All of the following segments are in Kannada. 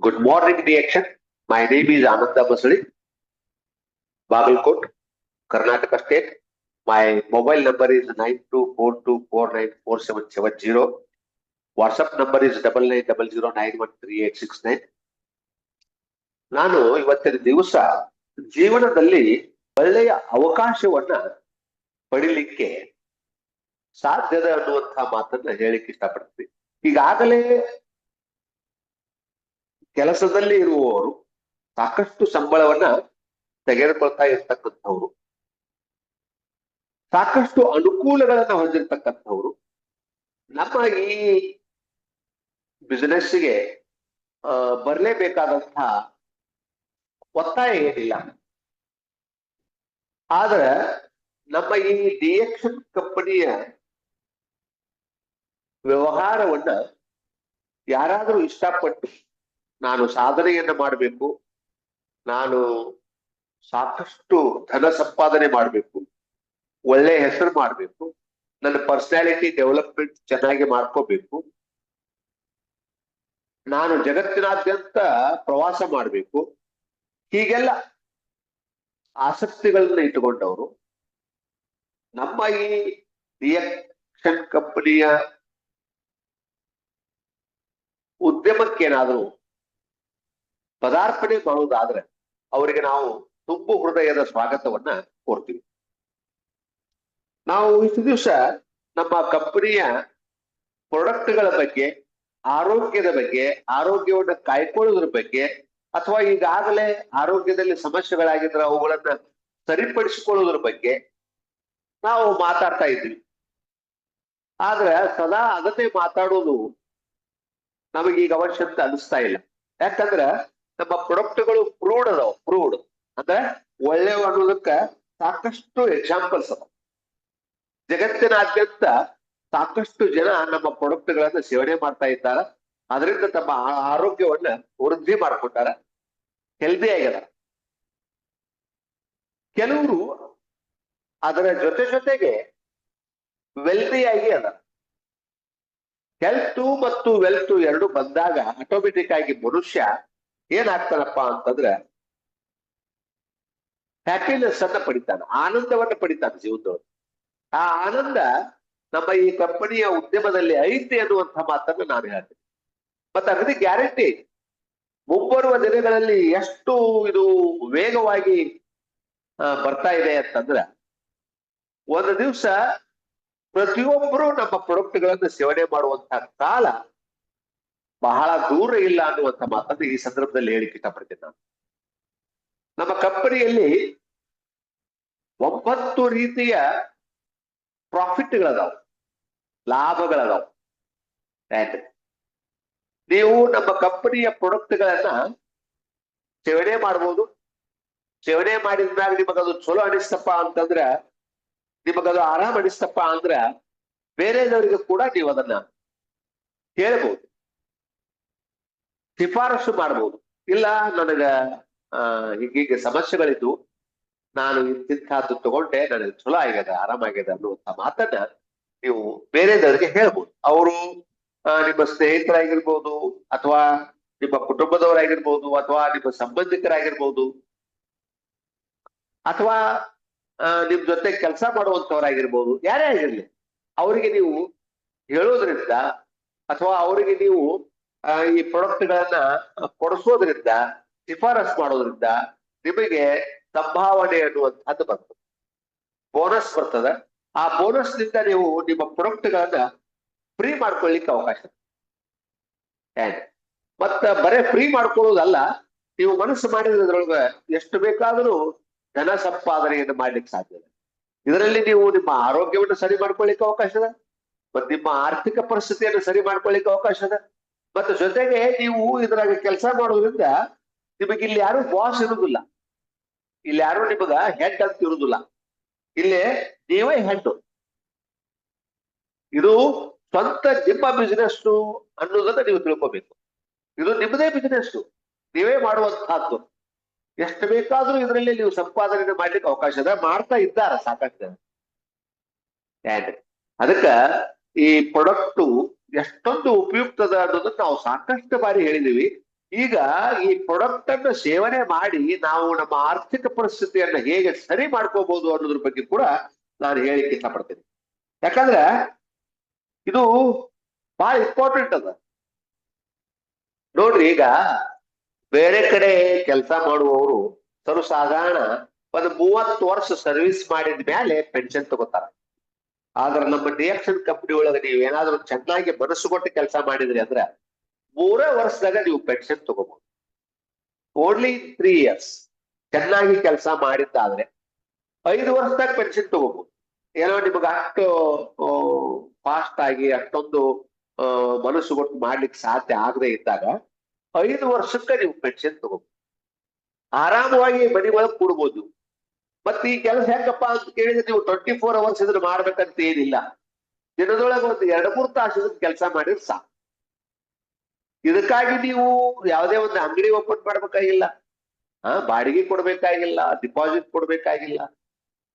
Good morning, DXN. My name is Ananda Basali. Bagalkot, Karnataka State. My mobile number is nine two four two four nine four seven seven zero. WhatsApp number is double nine double zero nine one three eight six nine. ನಾನು ಇವತ್ತಿನ ದಿವಸ ಜೀವನದಲ್ಲಿ ಒಳ್ಳೆಯ ಅವಕಾಶವನ್ನ ಪಡಿಲಿಕ್ಕೆ ಸಾಧ್ಯದ ಅನ್ನುವಂತಹ ಮಾತನ್ನ ಹೇಳಿಕ್ಕೆ ಇಷ್ಟಪಡ್ತೀನಿ ಈಗಾಗಲೇ ಕೆಲಸದಲ್ಲಿ ಇರುವವರು ಸಾಕಷ್ಟು ಸಂಬಳವನ್ನ ತೆಗೆದುಕೊಳ್ತಾ ಇರ್ತಕ್ಕಂಥವ್ರು. ಸಾಕಷ್ಟು ಅನುಕೂಲಗಳನ್ನ ಹೊಂದಿರತಕ್ಕಂಥವ್ರು. ನಮ್ಮ ಈ ಬಿಸ್ನೆಸ್ಗೆ ಬರಲೇಬೇಕಾದಂತಹ ಒತ್ತಾಯ ಏನಿಲ್ಲ. ಆದ್ರ ನಮ್ಮ ಈ ಡಿಎಕ್ಷನ್ ಕಂಪನಿಯ ವ್ಯವಹಾರವನ್ನ ಯಾರಾದರೂ ಇಷ್ಟಪಟ್ಟು ನಾನು ಸಾಧನೆಯನ್ನ ಮಾಡಬೇಕು. ನಾನು ಸಾಕಷ್ಟು ಧನ ಸಂಪಾದನೆ ಮಾಡಬೇಕು. ಒಳ್ಳೆ ಹೆಸರು ಮಾಡಬೇಕು. ನನ್ನ ಪರ್ಸನಾಲಿಟಿ ಡೆವಲಪ್ಮೆಂಟ್ ಚೆನ್ನಾಗಿ ಮಾಡ್ಕೋಬೇಕು. ನಾನು ಜಗತ್ತಿನಾದ್ಯಂತ ಪ್ರವಾಸ ಮಾಡಬೇಕು. ಹೀಗೆಲ್ಲ ಆಸಕ್ತಿಗಳನ್ನ ಇಟ್ಟುಕೊಂಡವರು ನಮ್ಮ ಈ ರಿಯಕ್ಷನ್ ಕಂಪನಿಯ ಉದ್ಯಮಕ್ಕೇನಾದರೂ ಪದಾರ್ಪಣೆ ಮಾಡುವುದಾದ್ರೆ ಅವರಿಗೆ ನಾವು ತುಂಬು ಹೃದಯದ ಸ್ವಾಗತವನ್ನ ಕೋರ್ತೀವಿ ನಾವು ಇಷ್ಟು ದಿವಸ ನಮ್ಮ ಕಂಪನಿಯ ಪ್ರಾಡಕ್ಟ್ಗಳ ಬಗ್ಗೆ, ಆರೋಗ್ಯದ ಬಗ್ಗೆ, ಆರೋಗ್ಯವನ್ನು ಕಾಯ್ಕೊಳ್ಳೋದ್ರ ಬಗ್ಗೆ, ಅಥವಾ ಈಗಾಗಲೇ ಆರೋಗ್ಯದಲ್ಲಿ ಸಮಸ್ಯೆಗಳಾಗಿದ್ರೆ ಅವುಗಳನ್ನ ಸರಿಪಡಿಸಿಕೊಳ್ಳೋದ್ರ ಬಗ್ಗೆ ನಾವು ಮಾತಾಡ್ತಾ ಇದ್ವಿ ಆದ್ರೆ ಸದಾ ಅದನ್ನೇ ಮಾತಾಡೋದು ನಮಗೀಗ ಅವಶ್ಯ ಅಂತ ಅನಿಸ್ತಾ ಇಲ್ಲ. ಯಾಕಂದ್ರ ನಮ್ಮ ಪ್ರೊಡಕ್ಟ್ಗಳು ಪ್ರೂಡ್ ಅದಾವ ಪ್ರೂಡ್ ಅಂದ್ರೆ ಒಳ್ಳೆಯವ ಅನ್ನೋದಕ್ಕ ಸಾಕಷ್ಟು ಎಕ್ಸಾಂಪಲ್ಸ್ ಅದಾವ. ಜಗತ್ತಿನಾದ್ಯಂತ ಸಾಕಷ್ಟು ಜನ ನಮ್ಮ ಪ್ರೊಡಕ್ಟ್ಗಳನ್ನ ಸೇವನೆ ಮಾಡ್ತಾ ಇದ್ದಾರ. ಅದರಿಂದ ತಮ್ಮ ಆರೋಗ್ಯವನ್ನ ವೃದ್ಧಿ ಮಾಡ್ಕೊಂಡಾರ ಹೆಲ್ದಿ ಆಗ್ಯದ ಕೆಲವರು ಅದರ ಜೊತೆ ಜೊತೆಗೆ ವೆಲ್ದಿ ಆಗಿ ಅದ ಹೆಲ್ತ್ ಮತ್ತು ವೆಲ್ತ್ ಎರಡು ಬಂದಾಗ ಆಟೋಮೆಟಿಕ್ ಆಗಿ ಮನುಷ್ಯ ಏನಾಗ್ತಾನಪ್ಪ ಅಂತಂದ್ರೆ ಹ್ಯಾಪಿನೆಸ್ ಅನ್ನ ಪಡಿತಾನೆ, ಆನಂದವನ್ನ ಪಡಿತಾನೆ ಜೀವನದೊಳಗೆ. ಆ ಆನಂದ ನಮ್ಮ ಈ ಕಂಪನಿಯ ಉದ್ಯಮದಲ್ಲಿ ಐತೆ ಅನ್ನುವಂಥ ಮಾತನ್ನ ನಾನು ಹೇಳ್ತೀನಿ. ಮತ್ತೆ ಅಗದಿ ಗ್ಯಾರಂಟಿ ಮುಂಬರುವ ದಿನಗಳಲ್ಲಿ ಎಷ್ಟು ಇದು ವೇಗವಾಗಿ ಬರ್ತಾ ಇದೆ ಅಂತಂದ್ರೆ, ಒಂದು ದಿವಸ ಪ್ರತಿಯೊಬ್ಬರು ನಮ್ಮ ಪ್ರೊಡಕ್ಟ್ಗಳನ್ನು ಸೇವನೆ ಮಾಡುವಂತಹ ಕಾಲ ಬಹಳ ದೂರ ಇಲ್ಲ ಅನ್ನುವಂತ ಮಾತನ್ನು ಈ ಸಂದರ್ಭದಲ್ಲಿ ಹೇಳಿಕ್ಕೆ ಇಷ್ಟಪಡ್ತೀನಿ ನಾನು. ನಮ್ಮ ಕಂಪನಿಯಲ್ಲಿ ಒಂಬತ್ತು ರೀತಿಯ ಪ್ರಾಫಿಟ್ಗಳದಾವ, ಲಾಭಗಳದಾವ. ನೀವು ನಮ್ಮ ಕಂಪನಿಯ ಪ್ರಾಡಕ್ಟ್ಗಳನ್ನ ಸೇವನೆ ಮಾಡ್ಬೋದು ಸೇವನೆ ಮಾಡಿದ್ಮ್ಯಾಗ ನಿಮಗದು ಚಲೋ ಅನಿಸ್ತಪ್ಪ ಅಂತಂದ್ರ, ನಿಮಗದು ಆರಾಮ್ ಅನಿಸ್ತಪ್ಪ ಅಂದ್ರ, ಬೇರೆದವರಿಗೆ ಕೂಡ ನೀವು ಅದನ್ನ ಹೇಳ್ಬೋದು ಶಿಫಾರಸು ಮಾಡಬಹುದು ಇಲ್ಲ, ನನಗ, ಆ ಹೀಗೀಗೆ ಸಮಸ್ಯೆಗಳಿದ್ದು, ನಾನು ಇಂತಿಂತಹದ್ದು ತಗೊಂಡೆ, ನನಗೆ ಚಲೋ ಆಗ್ಯದ ಆರಾಮಾಗ್ಯದ ಅನ್ನುವಂತ ಮಾತನ್ನ ನೀವು ಬೇರೆದವರಿಗೆ ಹೇಳ್ಬೋದು. ಅವರು ನಿಮ್ಮ ಸ್ನೇಹಿತರಾಗಿರ್ಬೋದು, ಅಥವಾ ನಿಮ್ಮ ಕುಟುಂಬದವರಾಗಿರ್ಬೋದು, ಅಥವಾ ನಿಮ್ಮ ಸಂಬಂಧಿಕರಾಗಿರ್ಬೋದು, ಅಥವಾ ನಿಮ್ ಜೊತೆ ಕೆಲಸ ಮಾಡುವಂತವರಾಗಿರ್ಬೋದು ಯಾರೇ ಆಗಿರ್ಲಿ, ಅವರಿಗೆ ನೀವು ಹೇಳೋದ್ರಿಂದ, ಅಥವಾ ಅವರಿಗೆ ನೀವು ಈ ಪ್ರಾಡಕ್ಟ್ಗಳನ್ನ ಕೊಡಿಸೋದ್ರಿಂದ, ಶಿಫಾರಸ್ ಮಾಡೋದ್ರಿಂದ ನಿಮಗೆ ಸಂಭಾವನೆ ಅನ್ನುವಂಥದ್ದು ಬರ್ತದೆ. ಬೋನಸ್ ಬರ್ತದೆ. ಆ ಬೋನಸ್ನಿಂದ ನೀವು ನಿಮ್ಮ ಪ್ರಾಡಕ್ಟ್ಗಳನ್ನ ಫ್ರೀ ಮಾಡ್ಕೊಳ್ಳಿಕ್ಕೆ ಅವಕಾಶ ಮತ್ತ ಬರೇ ಫ್ರೀ ಮಾಡ್ಕೊಳ್ಳೋದಲ್ಲ, ನೀವು ಮನಸ್ಸು ಮಾಡಿದ್ರೆ ಇದ್ರೊಳಗ ಎಷ್ಟು ಬೇಕಾದರೂ ಧನ ಸಂಪಾದನೆಯನ್ನು ಮಾಡ್ಲಿಕ್ಕೆ ಸಾಧ್ಯ ಇದೆ. ಇದರಲ್ಲಿ ನೀವು ನಿಮ್ಮ ಆರೋಗ್ಯವನ್ನು ಸರಿ ಮಾಡ್ಕೊಳ್ಳಿಕ್ಕೆ ಅವಕಾಶ ಇದೆ. ಮತ್ತೆ ನಿಮ್ಮ ಆರ್ಥಿಕ ಪರಿಸ್ಥಿತಿಯನ್ನು ಸರಿ ಮಾಡ್ಕೊಳ್ಳಿಕ್ಕೆ ಅವಕಾಶ ಇದೆ. ಮತ್ತೆ ಜೊತೆಗೆ ನೀವು ಇದ್ರಾಗ ಕೆಲಸ ಮಾಡೋದ್ರಿಂದ ನಿಮಗೆ ಇಲ್ಲಿ ಯಾರು ಬಾಸ್ ಇರುವುದಿಲ್ಲ ಇಲ್ಲಿ ಯಾರು ನಿಮಗ ಹೆಡ್ ಅಂತ ಇರುವುದಿಲ್ಲ ಇಲ್ಲಿ ನೀವೇ ಹೆಡ್ ಇದು ಸ್ವಂತ ನಿಮ್ಮ ಬಿಸಿನೆಸ್ ಅನ್ನೋದನ್ನ ನೀವು ತಿಳ್ಕೊಬೇಕು. ಇದು ನಿಮ್ಮದೇ ಬಿಸಿನೆಸ್ ನೀವೇ ಮಾಡುವಂತಹದ್ದು. ಎಷ್ಟು ಬೇಕಾದ್ರೂ ಇದರಲ್ಲಿ ನೀವು ಸಂಪಾದನೆ ಮಾಡ್ಲಿಕ್ಕೆ ಅವಕಾಶ ಇದೆ ಮಾಡ್ತಾ ಇದ್ದಾರ ಸಾಕಷ್ಟು ಅದಕ್ಕ ಈ ಪ್ರಾಡಕ್ಟ್ ಎಷ್ಟೊಂದು ಉಪಯುಕ್ತದ ಅನ್ನೋದನ್ನ ನಾವು ಸಾಕಷ್ಟು ಬಾರಿ ಹೇಳಿದೀವಿ. ಈಗ ಈ ಪ್ರೊಡಕ್ಟ್ ಅನ್ನು ಸೇವನೆ ಮಾಡಿ ನಾವು ನಮ್ಮ ಆರ್ಥಿಕ ಪರಿಸ್ಥಿತಿಯನ್ನ ಹೇಗೆ ಸರಿ ಮಾಡ್ಕೋಬಹುದು ಅನ್ನೋದ್ರ ಬಗ್ಗೆ ಕೂಡ ನಾನು ಹೇಳಿಕ್ಕೆ ಇಷ್ಟಪಡ್ತೀನಿ. ಯಾಕಂದ್ರೆ ಇದು ಬಹಳ ಇಂಪಾರ್ಟೆಂಟ್ ಅದ. ನೋಡ್ರಿ ಈಗ ಬೇರೆ ಕಡೆ ಕೆಲಸ ಮಾಡುವವರು ಸರ್ವಸಾಧಾರಣ ಒಂದು ಮೂವತ್ತು ವರ್ಷ ಸರ್ವಿಸ್ ಮಾಡಿದ ಮೇಲೆ ಪೆನ್ಷನ್ ತಗೋತಾರ. ಆದ್ರೆ ನಮ್ಮ ರಿಯಾಕ್ಷನ್ ಕಂಪನಿ ಒಳಗೆ ನೀವು ಏನಾದ್ರೂ ಚೆನ್ನಾಗಿ ಮನಸ್ಸು ಕೊಟ್ಟು ಕೆಲಸ ಮಾಡಿದ್ರಿ ಅಂದ್ರೆ ಮೂರೇ ವರ್ಷದಾಗ ನೀವು ಪೆನ್ಷನ್ ತಗೋಬಹುದು ಓನ್ಲಿ ತ್ರೀ ಇಯರ್ಸ್ ಚೆನ್ನಾಗಿ ಕೆಲಸ ಮಾಡಿದ್ದಾದ್ರೆ ಐದು ವರ್ಷದಾಗ ಪೆನ್ಷನ್ ತಗೋಬಹುದು ಏನೋ ನಿಮಗೆ ಅಷ್ಟು ಫಾಸ್ಟ್ ಆಗಿ ಅಷ್ಟೊಂದು ಮನಸ್ಸು ಕೊಟ್ಟು ಮಾಡ್ಲಿಕ್ಕೆ ಸಾಧ್ಯ ಆಗದೆ ಇದ್ದಾಗ ಐದು ವರ್ಷಕ್ಕೆ ನೀವು ಪೆನ್ಷನ್ ತಗೋಬಹುದು ಆರಾಮವಾಗಿ ಮನೆ ಒಳಗೆ ಕೂಡ್ಬೋದು. ಮತ್ತೆ ಈ ಕೆಲಸ ಹೆಂಗಪ್ಪ ಅಂತ ಕೇಳಿದ್ರೆ ನೀವು ಟ್ವೆಂಟಿ ಫೋರ್ ಅವರ್ಸ್ ಇದ್ರೆ ಮಾಡ್ಬೇಕಂತ ಏನಿಲ್ಲ. ದಿನದೊಳಗೆ ಒಂದು ಎರಡು ಮೂರು ತಾಸು ಕೆಲಸ ಮಾಡಿದ್ರೆ ಸಾಕು. ಇದಕ್ಕಾಗಿ ನೀವು ಯಾವುದೇ ಒಂದು ಅಂಗಡಿ ಓಪನ್ ಮಾಡ್ಬೇಕಾಗಿಲ್ಲ. ಆ, ಬಾಡಿಗೆ ಕೊಡ್ಬೇಕಾಗಿಲ್ಲ ಡಿಪಾಸಿಟ್ ಕೊಡ್ಬೇಕಾಗಿಲ್ಲ.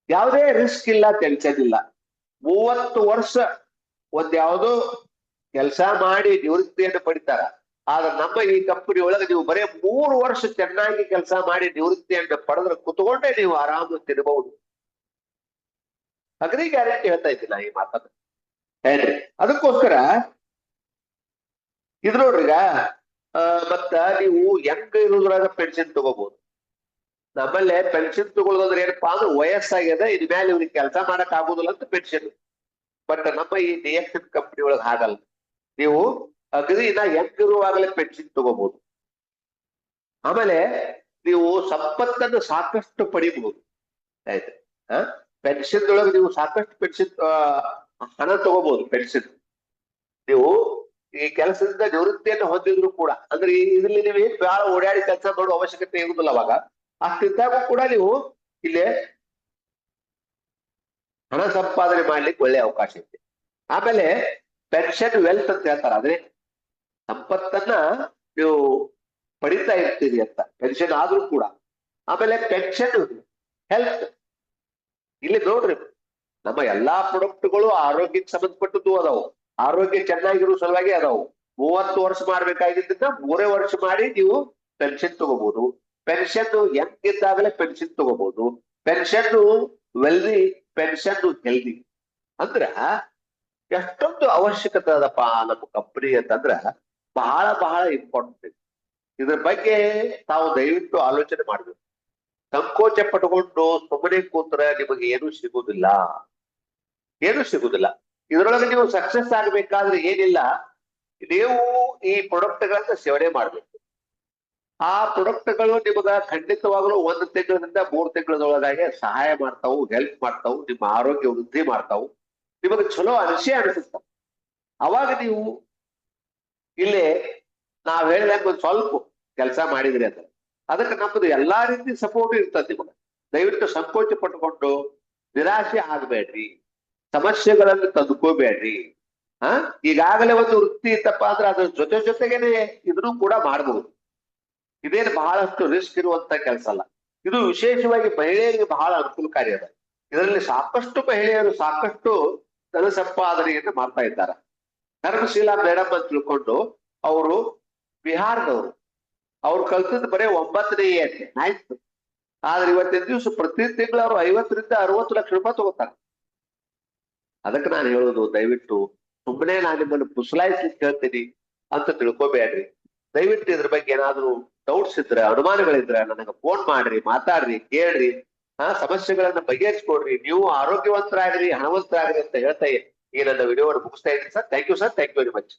ಯಾವುದೇ ರಿಸ್ಕ್ ಇಲ್ಲ ಟೆನ್ಷನ್ ಇಲ್ಲ. ಮೂವತ್ತು ವರ್ಷ ಒಂದ್ ಯಾವುದೋ ಕೆಲಸ ಮಾಡಿ ನಿವೃತ್ತಿಯನ್ನು ಪಡಿತಾರ. ಆದ್ರೆ ನಮ್ಮ ಈ ಕಂಪನಿ ಒಳಗೆ ನೀವು ಬರೇ ಮೂರು ವರ್ಷ ಚೆನ್ನಾಗಿ ಕೆಲಸ ಮಾಡಿ ನಿವೃತ್ತಿಯನ್ನು ಪಡೆದ್ರೆ ಕುತ್ಕೊಂಡೇ ನೀವು ಆರಾಮ ತಿನ್ನಬಹುದು ಅಗ್ರಿ ಗ್ಯಾರಂಟಿ ಹೇಳ್ತಾ ಇದ್ದೀನಿ ನಾ ಈ ಮಾತನ್ನ. ಹೇಳ್ರಿ ಅದಕ್ಕೋಸ್ಕರ ಇದು ನೋಡ್ರಿ ಈಗ ಆ, ಮತ್ತ ನೀವು ಹೆಂಗ್ ಇರೋದ್ರಾಗ ಪೆನ್ಷನ್ ತಗೋಬಹುದು? ನಮ್ಮಲ್ಲೇ ಪೆನ್ಷನ್ ತಗೊಳ್ಳೋದ್ರೆ ಏನಪ್ಪಾ ಅಂದ್ರೆ ವಯಸ್ಸಾಗ್ಯದ ಇದ್ ಮೇಲೆ ಇವ್ರಿಗೆ ಕೆಲಸ ಮಾಡಕ್ ಆಗುದಿಲ್ಲ ಅಂತ ಪೆನ್ಷನ್ ಬಟ್ ನಮ್ಮ ಈ ಡಿ ಎಕ್ಸ್ ಕಂಪನಿ ಒಳಗೆ ಹಾಗಲ್ಲ. ನೀವು ಅಗದಿನ ಹೆಂಗ್ ಇರುವಾಗಲೇ ಪೆನ್ಷನ್ ತಗೋಬಹುದು ಆಮೇಲೆ ನೀವು ಸಂಪತ್ತನ್ನು ಸಾಕಷ್ಟು ಪಡಿಬಹುದು ಆಯ್ತು. ಹ? ಪೆನ್ಷನ್ ಒಳಗೆ ನೀವು ಸಾಕಷ್ಟು ಪೆನ್ಷನ್ ಹಣ ತಗೋಬಹುದು ಪೆನ್ಷನ್. ನೀವು ಈ ಕೆಲಸದಿಂದ ನಿವೃತ್ತಿಯನ್ನು ಹೊಂದಿದ್ರು ಕೂಡ, ಅಂದ್ರೆ ಇದರಲ್ಲಿ ನೀವು ಬಹಳ ಓಡಾಡಿ ಕೆಲಸ ಮಾಡೋ ಅವಶ್ಯಕತೆ ಇರುವುದಿಲ್ಲ ಅವಾಗ ಅಷ್ಟಿದ್ದಾಗೂ ಕೂಡ ನೀವು ಇಲ್ಲಿ ಹಣ ಸಂಪಾದನೆ ಮಾಡ್ಲಿಕ್ಕೆ ಒಳ್ಳೆ ಅವಕಾಶ ಇದೆ. ಆಮೇಲೆ ಪೆನ್ಷನ್, ವೆಲ್ತ್ ಅಂತ ಹೇಳ್ತಾರೆ. ಅದೇ ಸಂಪತ್ತನ್ನ ನೀವು ಪಡಿತಾ ಇರ್ತೀರಿ ಅಂತ ಪೆನ್ಷನ್ ಆದ್ರೂ ಕೂಡ. ಆಮೇಲೆ ಪೆನ್ಷನ್ ಹೆಲ್ತ್ ಇಲ್ಲಿ ನೋಡ್ರಿ, ನಮ್ಮ ಎಲ್ಲಾ ಪ್ರಾಡಕ್ಟ್ಗಳು ಆರೋಗ್ಯಕ್ಕೆ ಸಂಬಂಧಪಟ್ಟದ್ದು ಅದಾವು. ಆರೋಗ್ಯ ಚೆನ್ನಾಗಿರೋ ಸಲುವಾಗಿ ಅದಾವು. ಮೂವತ್ತು ವರ್ಷ ಮಾಡ್ಬೇಕಾಗಿದ್ದನ್ನ ಮೂರೇ ವರ್ಷ ಮಾಡಿ ನೀವು ಪೆನ್ಷನ್ ತಗೋಬಹುದು ಪೆನ್ಷನ್ ಯಂಗ್ ಇದ್ದಾಗಲೇ ಪೆನ್ಷನ್ ತಗೋಬಹುದು ಪೆನ್ಷನ್ ವೆಲ್ದಿ ಪೆನ್ಷನ್ ಹೆಲ್ದಿ ಅಂದ್ರ ಎಷ್ಟೊಂದು ಅವಶ್ಯಕತೆ ಅದಪ್ಪ ನಮ್ಮ ಕಂಪನಿ ಅಂತಂದ್ರ ಬಹಳ ಬಹಳ ಇಂಪಾರ್ಟೆಂಟ್ ಇದ್ರ ಬಗ್ಗೆ ತಾವು ದಯವಿಟ್ಟು ಆಲೋಚನೆ ಮಾಡಬೇಕು. ಸಂಕೋಚ ಪಟ್ಕೊಂಡು ಸುಮ್ಮನೆ ಕೂತ್ರೆ ನಿಮಗೆ ಏನು ಸಿಗುವುದಿಲ್ಲ ಏನು ಸಿಗುವುದಿಲ್ಲ ಇದರೊಳಗೆ ನೀವು ಸಕ್ಸಸ್ ಆಗ್ಬೇಕಾದ್ರೆ ಏನಿಲ್ಲ. ನೀವು ಈ ಪ್ರಾಡಕ್ಟ್ ಗಳನ್ನ ಸೇವನೆ ಮಾಡಬೇಕು. ಆ ಪ್ರೊಡಕ್ಟ್ಗಳು ನಿಮಗೆ ನಿಮಗ ಖಂಡಿತವಾಗ್ಲೂ ಒಂದು ತಿಂಗಳಿಂದ ಮೂರು ತಿಂಗಳದೊಳಗಾಗಿ ಸಹಾಯ ಮಾಡ್ತಾವು ಹೆಲ್ಪ್ ಮಾಡ್ತಾವು, ನಿಮ್ಮ ಆರೋಗ್ಯ ವೃದ್ಧಿ ಮಾಡ್ತಾವು. ನಿಮಗೆ ಚಲೋ ಅನಿಸೇ ಅನಿಸುತ್ತ. ಅವಾಗ ನೀವು ಇಲ್ಲಿ ನಾವ್ ಹೇಳಿದಾಗ ಒಂದ್ ಸ್ವಲ್ಪ ಕೆಲಸ ಮಾಡಿದ್ರಿ ಅಂತ ಅದಕ್ಕೆ ನಮ್ದು ಎಲ್ಲಾ ರೀತಿ ಸಪೋರ್ಟ್ ಇರ್ತದೆ ನಿಮಗೆ. ದಯವಿಟ್ಟು ಸಂಕೋಚ ಪಟ್ಕೊಂಡು ನಿರಾಶೆ ಆಗ್ಬೇಡ್ರಿ. ಸಮಸ್ಯೆಗಳನ್ನು ತಂದುಕೋಬೇಡ್ರಿ. ಹಾ? ಈಗಾಗಲೇ ಒಂದು ವೃತ್ತಿ ಇತ್ತಪ್ಪ ಅಂದ್ರೆ ಅದ್ರ ಜೊತೆ ಜೊತೆಗೇನೆ ಇದನ್ನು ಕೂಡ ಮಾಡಬಹುದು ಇದೇನು ಬಹಳಷ್ಟು ರಿಸ್ಕ್ ಇರುವಂತ ಕೆಲಸ ಅಲ್ಲ. ಇದು ವಿಶೇಷವಾಗಿ ಮಹಿಳೆಯರಿಗೆ ಬಹಳ ಅನುಕೂಲಕಾರಿ ಅದ. ಇದರಲ್ಲಿ ಸಾಕಷ್ಟು ಮಹಿಳೆಯರು ಸಾಕಷ್ಟು ಧನ ಸಂಪಾದನೆಯನ್ನು ಮಾಡ್ತಾ ಇದ್ದಾರೆ. ಧರ್ಮಶೀಲಾ ಮೇಡಮ್ ಅಂತ ತಿಳ್ಕೊಂಡು ಅವರು ಬಿಹಾರದವರು. ಅವ್ರು ಕಲ್ತದ್ ಬರೇ ಒಂಬತ್ತನೇ ಆಯ್ತು. ಆದ್ರೆ ಇವತ್ತಿನ ದಿವಸ ಪ್ರತಿ ತಿಂಗಳು ಅವ್ರು ಐವತ್ತರಿಂದ ಅರವತ್ತು ಲಕ್ಷ ರೂಪಾಯಿ ತಗೋತಾರೆ. ಅದಕ್ಕೆ ನಾನು ಹೇಳೋದು, ದಯವಿಟ್ಟು ಸುಮ್ಮನೆ ನಾನು ನಿಮ್ಮನ್ನು ಪುಸಲಾಯಿಸ್ಲಿಕ್ಕೆ ಹೇಳ್ತೀನಿ ಅಂತ ತಿಳ್ಕೊಬೇಡ್ರಿ. ದಯವಿಟ್ಟು ಇದ್ರ ಬಗ್ಗೆ ಏನಾದ್ರು ಡೌಟ್ಸ್ ಇದ್ರೆ, ಅನುಮಾನಗಳಿದ್ರೆ ನನಗೆ ಫೋನ್ ಮಾಡ್ರಿ, ಮಾತಾಡ್ರಿ, ಕೇಳ್ರಿ. ಹಾ, ಸಮಸ್ಯೆಗಳನ್ನ ಬಗೆಹರಿಸ್ಕೊಡ್ರಿ. ನೀವು ಆರೋಗ್ಯವಂತರಾಗ್ರಿ, ಹಣವಂತರಾಗ್ರಿ ಅಂತ ಹೇಳ್ತಾ నేను అన్న video ముగుస్తా sir thank you sir thank you very much